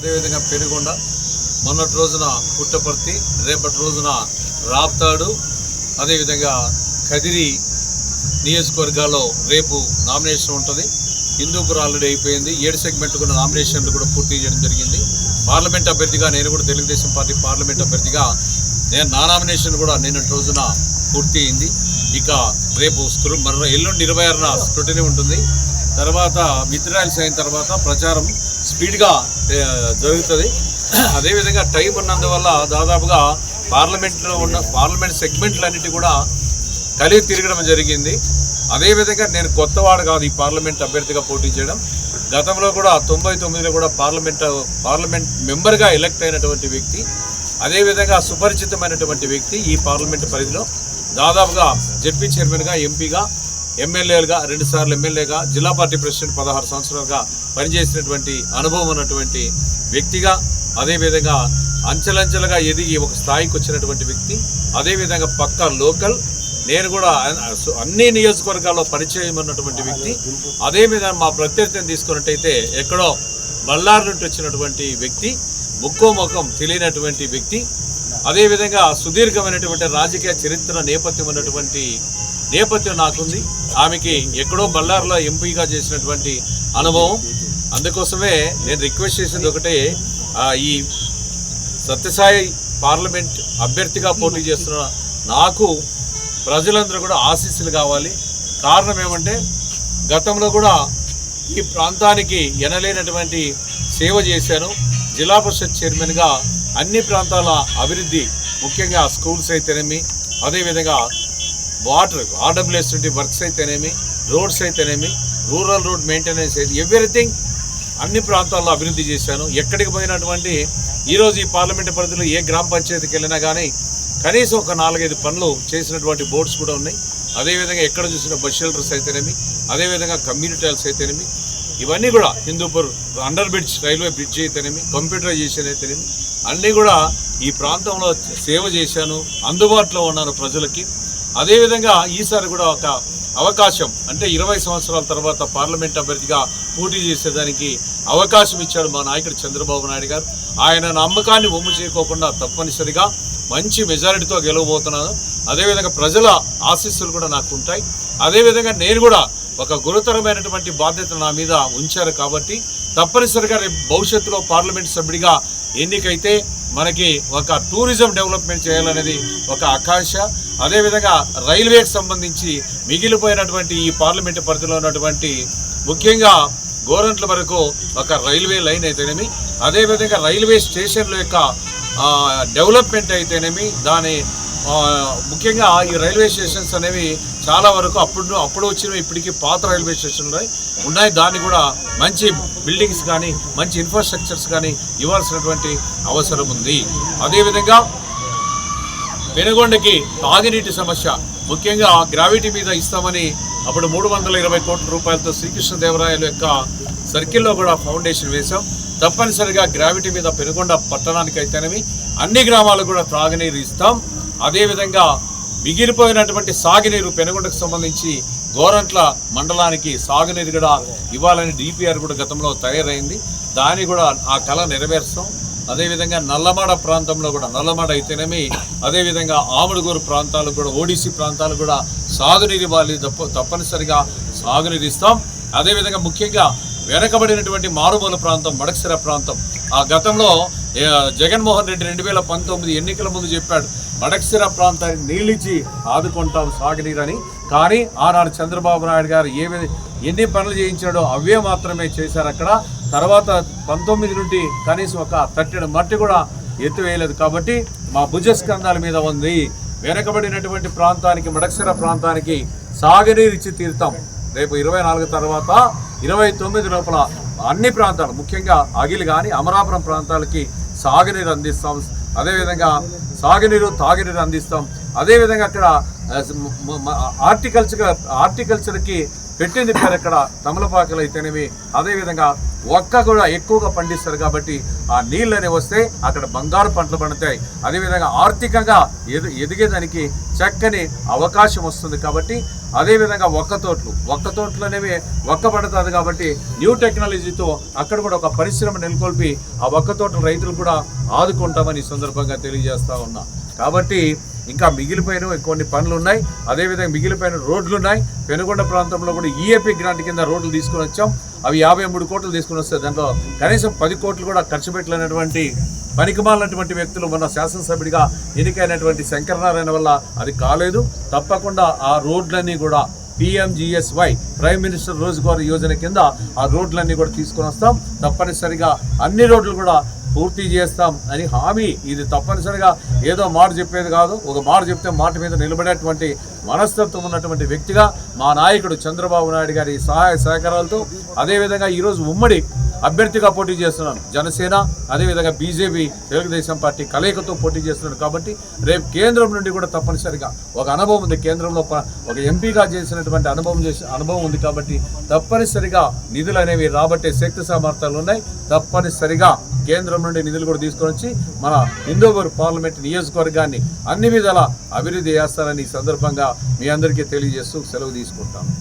అదేవిధంగా పెనుగొండ మొన్నటి రోజున పుట్టపర్తి రేపటి రోజున రాప్తాడు అదేవిధంగా కదిరి నియోజకవర్గాల్లో రేపు నామినేషన్ ఉంటుంది. హిందూపురం ఆల్రెడీ అయిపోయింది. ఏడు సెగ్మెంట్ కూడా నామినేషన్లు కూడా పూర్తి చేయడం జరిగింది. పార్లమెంట్ అభ్యర్థిగా నేను కూడా తెలుగుదేశం పార్టీ పార్లమెంట్ అభ్యర్థిగా నేను నా నామినేషన్ కూడా నిన్నటి రోజున పూర్తి అయింది. ఇక రేపు స్క్రూ మరో ఎల్లుండి ఇరవై ఆరున స్క్రూటినీ ఉంటుంది. తర్వాత విత్డ్రాయల్స్ అయిన తర్వాత ప్రచారం స్పీడ్గా జరుగుతుంది. అదేవిధంగా టైం ఉన్నందువల్ల దాదాపుగా పార్లమెంట్లో ఉన్న పార్లమెంట్ సెగ్మెంట్లన్నిటి కూడా కలిగి తిరగడం జరిగింది. అదేవిధంగా నేను కొత్తవాడు కాదు ఈ పార్లమెంట్ అభ్యర్థిగా పోటీ చేయడం. గతంలో కూడా తొంభై తొమ్మిదిలో కూడా పార్లమెంట్ పార్లమెంట్ మెంబర్గా ఎలక్ట్ అయినటువంటి వ్యక్తి అదేవిధంగా సుపరిచితమైనటువంటి వ్యక్తి ఈ పార్లమెంట్ పరిధిలో. దాదాపుగా జడ్పీ చైర్మన్గా ఎంపీగా ఎమ్మెల్యేలుగా రెండుసార్లు ఎమ్మెల్యేగా జిల్లా పార్టీ ప్రెసిడెంట్ పదహారు సంవత్సరాలుగా పనిచేసినటువంటి అనుభవం ఉన్నటువంటి వ్యక్తిగా అదేవిధంగా అంచెలంచెలుగా ఎదిగి ఒక స్థాయికి వచ్చినటువంటి వ్యక్తి అదేవిధంగా పక్క లోకల్ నేను కూడా అన్ని నియోజకవర్గాల్లో పరిచయం ఉన్నటువంటి వ్యక్తి అదేవిధంగా మా ప్రత్యర్థిని తీసుకున్నట్టయితే ఎక్కడో బళ్ళారు నుండి వచ్చినటువంటి వ్యక్తి ముక్కో ముఖం తెలియనటువంటి వ్యక్తి అదేవిధంగా సుదీర్ఘమైనటువంటి రాజకీయ చరిత్ర నేపథ్యం ఉన్నటువంటి నేపథ్యం నాకుంది. ఆమెకి ఎక్కడో బళ్ళార్లో ఎంపీగా చేసినటువంటి అనుభవం. అందుకోసమే నేను రిక్వెస్ట్ చేసింది ఒకటే ఈ సత్యసాయి పార్లమెంట్ అభ్యర్థిగా పోటీ చేస్తున్న నాకు ప్రజలందరూ కూడా ఆశీస్సులు కావాలి. కారణం ఏమంటే గతంలో కూడా ఈ ప్రాంతానికి ఎనలేనటువంటి సేవ చేశాను. జిల్లా పరిషత్ చైర్మన్గా అన్ని ప్రాంతాల అభివృద్ధి ముఖ్యంగా స్కూల్స్ అయితేనేమి అదేవిధంగా వాటర్ ఆర్డబ్ల్యూఎస్ వర్క్స్ అయితేనేమి రోడ్స్ అయితేనేమి రూరల్ రోడ్ మెయింటెనెన్స్ అయితే ఎవ్రీథింగ్ అన్ని ప్రాంతాల్లో అభివృద్ధి చేశాను. ఎక్కడికి పోయినటువంటి ఈరోజు ఈ పార్లమెంట్ పరిధిలో ఏ గ్రామ పంచాయతీకి వెళ్ళినా కానీ కనీసం ఒక నాలుగైదు పనులు చేసినటువంటి బోర్డ్స్ కూడా ఉన్నాయి. అదేవిధంగా ఎక్కడ చూసిన బస్ షెల్టర్స్ అయితేనేమి అదేవిధంగా కమ్యూనిటీ హాల్స్ అయితేనేమి ఇవన్నీ కూడా Hindupur under bridge railway bridge అయితేనేమి కంప్యూటరైజేషన్ అయితేనేమి అన్నీ కూడా ఈ ప్రాంతంలో సేవ చేశాను. అందుబాటులో ఉన్నాను ప్రజలకి. అదేవిధంగా ఈసారి కూడా ఒక అవకాశం అంటే ఇరవై సంవత్సరాల తర్వాత పార్లమెంట్ అభ్యర్థిగా పోటీ చేసేదానికి అవకాశం ఇచ్చాడు మా నాయకుడు చంద్రబాబు నాయుడు గారు. ఆయన నమ్మకాన్ని ఒమ్ము చేయకోకుండా తప్పనిసరిగా మంచి మెజారిటీతో గెలవబోతున్నాను అదేవిధంగా ప్రజల ఆశీస్సులు కూడా నాకు ఉంటాయి అదేవిధంగా నేను కూడా ఒక గురుతరమైనటువంటి బాధ్యత నా మీద ఉంచారు కాబట్టి తప్పనిసరిగా రేపు భవిష్యత్తులో పార్లమెంట్ సభ్యుడిగా ఎన్నికైతే మనకి ఒక టూరిజం డెవలప్మెంట్ చేయాలనేది ఒక ఆకాంక్ష. అదేవిధంగా రైల్వేకి సంబంధించి మిగిలిపోయినటువంటి ఈ పార్లమెంట్ పరిధిలో ఉన్నటువంటి ముఖ్యంగా గోరంట్ల వరకు ఒక రైల్వే లైన్ అయితేనేమి అదేవిధంగా రైల్వే స్టేషన్ల యొక్క డెవలప్మెంట్ అయితేనేమి దాని ముఖ్యంగా ఈ రైల్వే స్టేషన్స్ అనేవి చాలా వరకు అప్పుడు అప్పుడు వచ్చిన ఇప్పటికీ పాత రైల్వే స్టేషన్లు ఉన్నాయి. దాన్ని కూడా మంచి బిల్డింగ్స్ కానీ మంచి ఇన్ఫ్రాస్ట్రక్చర్స్ కానీ ఇవ్వాల్సినటువంటి అవసరం ఉంది. అదేవిధంగా పెనుగొండకి తాగునీటి సమస్య ముఖ్యంగా గ్రావిటీ మీద ఇస్తామని అప్పుడు మూడు వందల ఇరవై కోట్ల రూపాయలతో శ్రీకృష్ణదేవరాయల యొక్క సర్కిల్లో కూడా ఫౌండేషన్ వేశాం. తప్పనిసరిగా గ్రావిటీ మీద పెనుగొండ పట్టణానికి అయితేనేమి అన్ని గ్రామాలకు కూడా త్రాగునీరు ఇస్తాం. అదేవిధంగా మిగిలిపోయినటువంటి సాగునీరు పెనుగొండకు సంబంధించి గోరంట్ల మండలానికి సాగునీరు కూడా ఇవ్వాలని డిపిఆర్ కూడా గతంలో తయారైంది. దాన్ని కూడా ఆ కళ నెరవేరుస్తాం అదేవిధంగా నల్లమాడ ప్రాంతంలో కూడా నల్లమాడ అయితేనేమి అదేవిధంగా ఆముడుగూరు ప్రాంతాలు కూడా ఓడిసి ప్రాంతాలు కూడా సాగునీరు ఇవ్వాలి తప్ప తప్పనిసరిగా సాగునీరు ఇస్తాం. అదేవిధంగా ముఖ్యంగా వెనకబడినటువంటి మారుమూల ప్రాంతం మడక్సిర ప్రాంతం. ఆ గతంలో జగన్మోహన్ రెడ్డి రెండు వేల పంతొమ్మిది ఎన్నికల ముందు చెప్పాడు మడక్సిర ప్రాంతాన్ని నీళ్ళిచ్చి ఆదుకుంటాం సాగనీరని. కానీ ఆనాడు చంద్రబాబు నాయుడు గారు ఏ ఎన్ని పనులు చేయించాడో అవే మాత్రమే చేశారు అక్కడ. తర్వాత పంతొమ్మిది నుండి కనీసం ఒక తట్టెడు మట్టి కూడా ఎత్తివేయలేదు కాబట్టి మా భుజస్కంధాల మీద ఉంది. వెనకబడినటువంటి ప్రాంతానికి మడక్సిర ప్రాంతానికి సాగనీరు ఇచ్చి తీరుతాం. రేపు ఇరవై నాలుగు తర్వాత ఇరవై తొమ్మిది లోపల అన్ని ప్రాంతాలు ముఖ్యంగా అగిలి కానీ అమరాపురం ప్రాంతాలకి సాగునీరు అందిస్తాం. అదేవిధంగా సాగునీరు తాగునీరు అందిస్తాం. అదేవిధంగా అక్కడ హార్టికల్చర్ హార్టికల్చర్కి పెట్టింది పేరు ఇక్కడ తమలపాకులు అయితేనేవి అదేవిధంగా ఒక్క కూడా ఎక్కువగా పండిస్తారు కాబట్టి ఆ నీళ్ళు అనేవి వస్తే అక్కడ బంగారు పంటలు పండుతాయి. అదేవిధంగా ఆర్థికంగా ఎదు ఎదిగేదానికి చక్కని అవకాశం వస్తుంది కాబట్టి అదేవిధంగా ఒక్క తోటలు. ఒక్క తోటలు అనేవి ఒక్క పడుతుంది కాబట్టి న్యూ టెక్నాలజీతో అక్కడ కూడా ఒక పరిశ్రమ నెలకొల్పి ఆ ఒక్క తోటల రైతులు కూడా ఆదుకుంటామని సందర్భంగా తెలియజేస్తా ఉన్నా. కాబట్టి ఇంకా మిగిలిపోయిన కొన్ని పనులు ఉన్నాయి అదేవిధంగా మిగిలిపోయిన రోడ్లు ఉన్నాయి పెనుగొండ ప్రాంతంలో కూడా ఈఏపీ గ్రాంట్ కింద రోడ్లు తీసుకొని వచ్చాం. అవి యాభై మూడు కోట్లు తీసుకొని వస్తే దాంట్లో కనీసం పది కోట్లు కూడా ఖర్చు పెట్టలేనటువంటి పనికిమాలినటువంటి వ్యక్తులు మన శాసనసభ్యుడిగా ఎన్నికైనటువంటి శంకరనారాయణ వల్ల అది కాలేదు. తప్పకుండా ఆ రోడ్లన్నీ కూడా PMGSY prime minister Rozgar Yojana కింద ఆ రోడ్లన్నీ కూడా తీసుకొని వస్తాం. తప్పనిసరిగా అన్ని రోడ్లు కూడా పూర్తి చేస్తాం అని హామీ. ఇది తప్పనిసరిగా ఏదో మాట చెప్పేది కాదు. ఒక మాట చెప్తే మాట మీద నిలబడేటువంటి మనస్తత్వం ఉన్నటువంటి వ్యక్తిగా మా నాయకుడు చంద్రబాబు నాయుడు గారి సహాయ సహకారాలతో అదేవిధంగా ఈరోజు ఉమ్మడి అభ్యర్థిగా పోటీ చేస్తున్నాను జనసేన అదేవిధంగా బీజేపీ తెలుగుదేశం పార్టీ కలయికతో పోటీ చేస్తున్నాడు కాబట్టి రేపు కేంద్రం నుండి కూడా తప్పనిసరిగా ఒక అనుభవం ఉంది. కేంద్రంలో ఒక ఎంపీగా చేసినటువంటి అనుభవం చేసి అనుభవం ఉంది కాబట్టి తప్పనిసరిగా నిధులు అనేవి రాబట్టే శక్తి సామర్థ్యాలు ఉన్నాయి. తప్పనిసరిగా కేంద్రం నుండి నిధులు కూడా తీసుకొని వచ్చి మన హిందూపూర్ పార్లమెంట్ నియోజకవర్గాన్ని అన్ని విధాల అభివృద్ధి చేస్తారని ఈ సందర్భంగా మీ అందరికీ తెలియజేస్తూ సెలవు తీసుకుంటాను